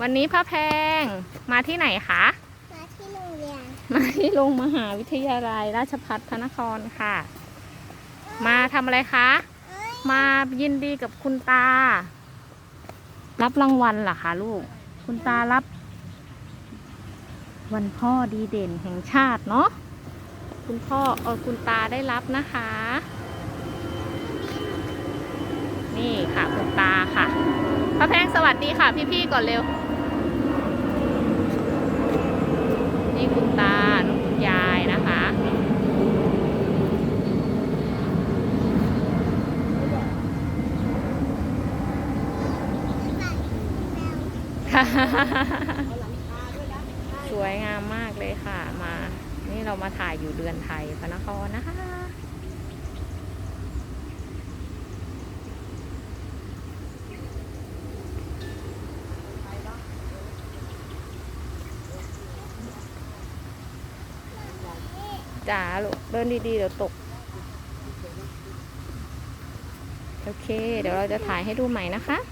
วันนี้พระแพงมาที่ไหนคะ มาที่โรงเรียน มาที่โรงมหาวิทยาลัยราชภัฏพระนครค่ะ มาทำอะไรคะเอ้ยมายินดีกับคุณตา รับรางวัลเหรอคะลูก คุณตารับ วันพ่อดีเด่นแห่งชาติเนาะ คุณพ่อเออคุณตาได้รับนะคะ นี่ค่ะคุณตาค่ะพระแพงสวัสดีค่ะพี่ๆก่อนเร็ว นี่ คุณตาน้องคุณยายนะคะค่ะสวยงามมากเลยค่ะ มา นี่เรามาถ่ายอยู่เดือนไทยพระนครนะคะ จ๋าลูกเดินดีๆเดี๋ยวตก โอเค เดี๋ยวเราจะถ่ายให้ดูใหม่นะคะ